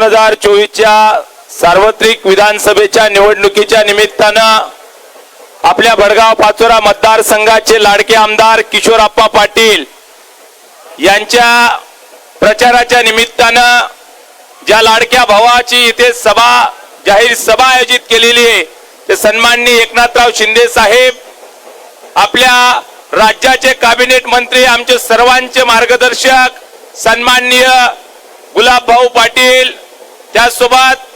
दोन हजार चोवीसच्या सार्वत्रिक विधानसभेच्या निवडणुकीच्या निमित्तानं आपल्या भडगाव पाचोरा मतदारसंघाचे लाडके आमदार किशोरप्पा पाटील यांच्या प्रचाराच्या निमित्तानं ज्या लाडक्या भावाची इथे सभा जाहीर सभा आयोजित केलेली आहे ते सन्माननीय एकनाथराव शिंदे साहेब आपल्या राज्याचे कॅबिनेट मंत्री आमचे सर्वांचे मार्गदर्शक सन्माननीय गुलाबभाऊ पाटील त्यासोबत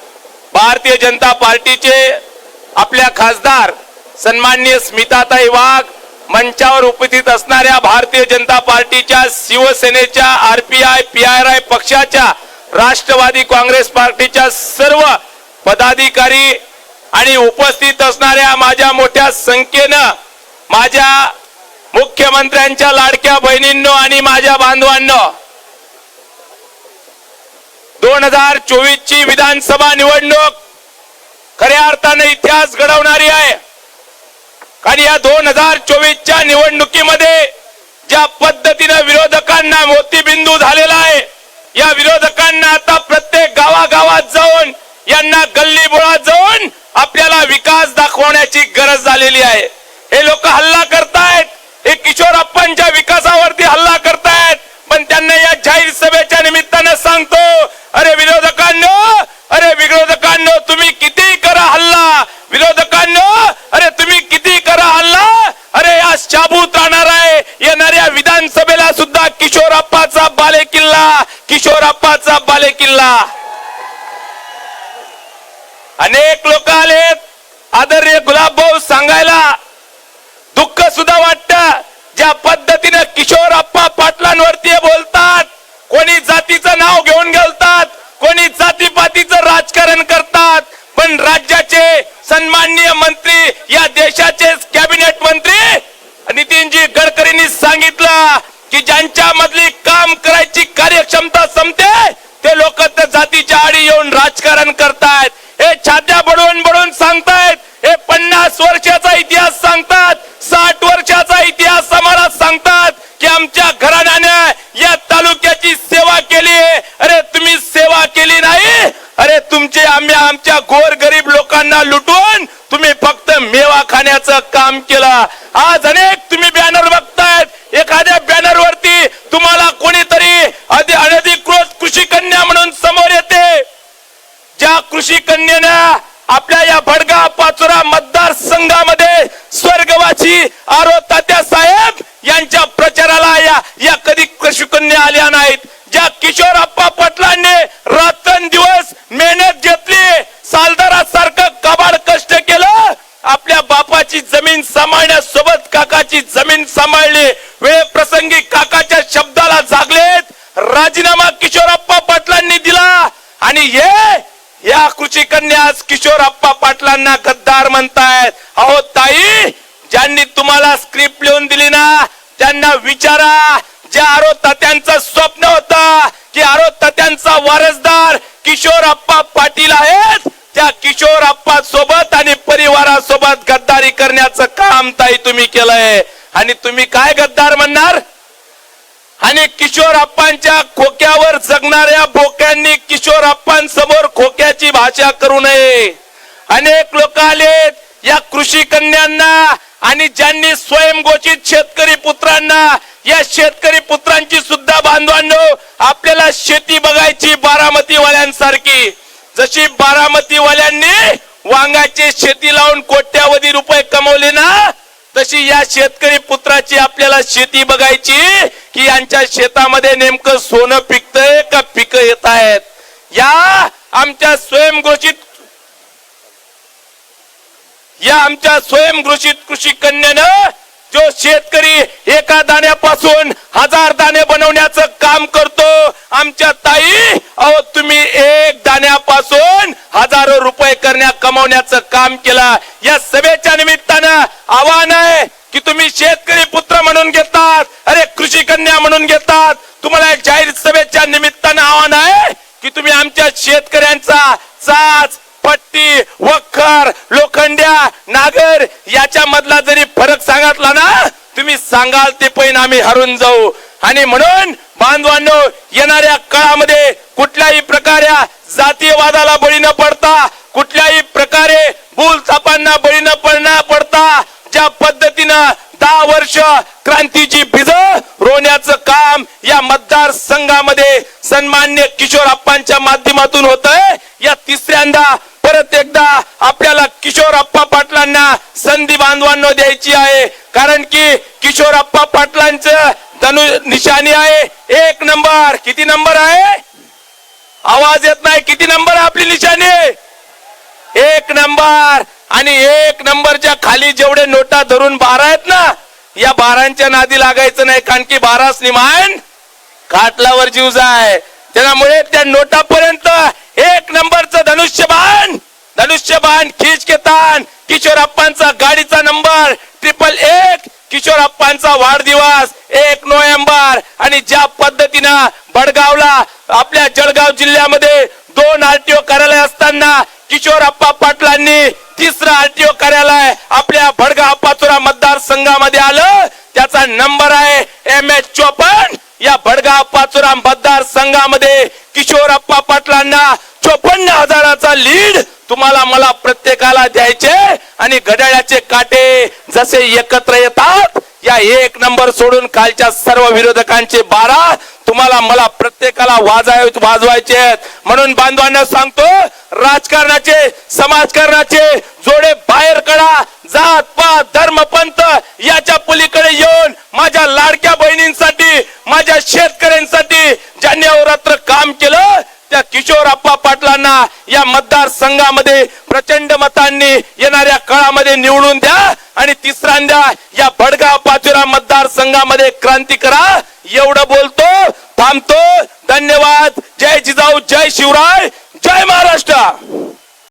भारतीय जनता पार्टीचे आपल्या खासदार सन्माननीय स्मिताताई वाघ मंचावर उपस्थित असणाऱ्या भारतीय जनता पार्टीच्या शिवसेनेच्या R P I P R I पक्षाच्या राष्ट्रवादी काँग्रेस पार्टीच्या सर्व पदाधिकारी आणि उपस्थित असणाऱ्या माझ्या मोठ्या संख्येनं माझ्या मुख्यमंत्र्यांच्या लाडक्या बहिणींनो आणि माझ्या बांधवांनो दोन हजार चोवीस ची विधानसभा निवडणूक खऱ्या अर्थाने इतिहास घडवणारी आहे. कारण या दोन हजार चोवीसच्या निवडणुकीमध्ये ज्या पद्धतीनं विरोधकांना मोतीबिंदू झालेला आहे या विरोधकांना आता प्रत्येक गावागावात जाऊन यांना गल्ली बोळात जाऊन आपल्याला विकास दाखवण्याची गरज झालेली आहे. हे लोक हल्ला करतात हे किशोरप्पांच्या विकासावरती हल्ला करतायत पण त्यांना या जाहीर सभेच्या निमित्तानं सांगतो अरे विरोधकांनो अरे विरोधकांनो तुम्ही किती करा हल्ला? विरोधकांनो अरे तुम्ही किती करा हल्ला? अरे आज शाबूत राहणार आहे. येणाऱ्या विधानसभेला सुद्धा किशोरप्पाचा बाले किल्ला किशोर अप्पाचा बाले किल्ला अनेक लोक आलेत आदरणीय गुलाबभाऊ सांगायला. दुःख सुद्धा वाटत ज्या पद्धतीने किशोरप्पा अप्पा पाटला नाव घेऊन गेलतात. कोणी जातीपातीचं राजकारण करतात. पण राज्याचे सन्माननीय मंत्री या देशाचे कॅबिनेट मंत्री नितीनजी गडकरींनी सांगितलं की ज्यांच्या मधली काम करायची करण्याचं काम केलं. आज अनेक तुम्ही बॅनर बघतायत. एखाद्या बॅनर वरती तुम्हाला कोणीतरी अनधिकृत कृषी कन्या म्हणून समोर येते. ज्या कृषी कन्येनं आपल्या या भडग राजीनामा किशोरप्पा पाटलांनी दिला. आणि हे या कृषी कन्या किशोरप्पा पाटलांना गद्दार म्हणतायत. अहो ताई ज्यांनी तुम्हाला स्क्रिप्ट लिहून दिली ना त्यांना विचारा. ज्या आरो तात्यांचं स्वप्न होतं की आरो तात्यांचा वारसदार किशोरप्पा पाटील आहेत त्या किशोरप्पा सोबत आणि परिवारासोबत गद्दारी करण्याचं काम ताई तुम्ही केलंय. आणि तुम्ही काय गद्दार म्हणणार? आणि किशोर आप्पांच्या खोक्यावर जगणाऱ्या बोक्यांनी किशोरप्पांसमोर खोक्याची भाषा करू नये. अनेक लोक आलेत या कृषी कन्यांना आणि ज्यांनी स्वयंघोषित शेतकरी पुत्रांना या शेतकरी पुत्रांची सुद्धा बांधवांनो आपल्याला शेती बघायची बारामती वाल्यांसारखी जशी बारामतीवाल्यांनी वांगाची शेती लावून कोट्यावधी रुपये कमवले तशी या शेतकरी पुत्राची आपल्याला शेती बघायची की यांच्या शेतामध्ये नेमकं सोनं पिकतंय का पिकं येत आहेत? या आमच्या स्वयंघोषित या आमच्या स्वयंघोषित कृषी कन्यानं जो शेतकरी एका दाण्यापासून हजार दाणे बनवण्याचं काम करतो आमच्या ताई अहो तुम्ही एक दाण्यापासून हजारो रुपये करण्या कमवण्याचं काम केला. या सभेच्या निमित्त आव्हान आहे की तुम्ही शेतकरी पुत्र म्हणून घेतात अरे कृषी कन्या म्हणून घेतात. तुम्हाला एक जाहीर सभेच्या निमित्तानं आव्हान आहे की तुम्ही आमच्या शेतकऱ्यांचा चाच पट्टी वखर लोखंड्या नागर याच्या मधला जरी फरक सांगितला ना तुम्ही सांगाल ते पैन आम्ही हरून जाऊ. आणि म्हणून बांधवांनो येणाऱ्या काळामध्ये कुठल्याही प्रकारे जातीयवादाला बळी न पडता कुठल्याही प्रकारे भूल थापांना बळी न पडना पडता ज्या पद्धतीनं दहा वर्ष क्रांतीची भिज रोवण्याचं काम या मतदारसंघामध्ये सन्मान्य किशोर अप्पांच्या माध्यमातून होत या तिसऱ्यांदा परत एकदा आपल्याला किशोर आप्पा पाटलांना संधी बांधवांना द्यायची आहे. कारण की किशोर आप्पा पाटलांचं धनु निशाणी आहे. एक नंबर. किती नंबर आहे? आवाज येत नाही. किती नंबर आपली निशाणी? एक नंबर. आणि एक नंबरच्या खाली जेवढे नोटा धरून बारा आहेत ना या बारांच्या नादी लागायचं नाही कारण की बारास निमान काटलावर जीव जाय. त्यामुळे त्या नोटापर्यंत एक नंबरचं धनुष्यबाण धनुष्यबाण खिच के ताण किशोरप्पांचा गाडीचा नंबर ट्रिपल एक किशोर अप्पांचा वाढदिवस एक नोव्हेंबर. आणि ज्या पद्धतीनं भडगावला आपल्या जळगाव जिल्ह्यामध्ये दोन आरटीओ कार्यालय असताना किशोरप्पा पाटलांनी तिसरं आरटीओ कार्यालय आपल्या भडगा पाचोरा मतदारसंघामध्ये आलं. त्याचा नंबर आहे एम एच चोपन्न. या भडगा पाचोरा मतदारसंघामध्ये किशोरप्पा पाटलांना चोपन्न हजाराचा लीड तुम्हाला मला प्रत्येकाला द्यायचे आणि घड्याळाचे काटे जसे एकत्र येतात या एक नंबर सोडून कालच्या सर्व विरोधकांचे बारा तुम्हाला मला प्रत्येकाला वाजाय वाजवायचे आहेत. म्हणून बांधवांना सांगतो राजकारणाचे समाजकारणाचे जोडे बाहेर कडा जात पात धर्म पंथ याच्या पलीकडे येऊन माझ्या लाडक्या बहिणींसाठी माझ्या शेतकऱ्यांसाठी ज्यांनी अवरात्र काम केलं त्या किशोर आप्पा पाटील पाटलांना या मतदारसंघामध्ये प्रचंड मतांनी येणाऱ्या काळामध्ये निवडून द्या आणि तिसऱ्यांदा या भडगाव पाचोरा मतदारसंघामध्ये क्रांती करा. एवढं बोलतो थांबतो. धन्यवाद. जय जिजाऊ जय शिवराय. जय महाराष्ट्र.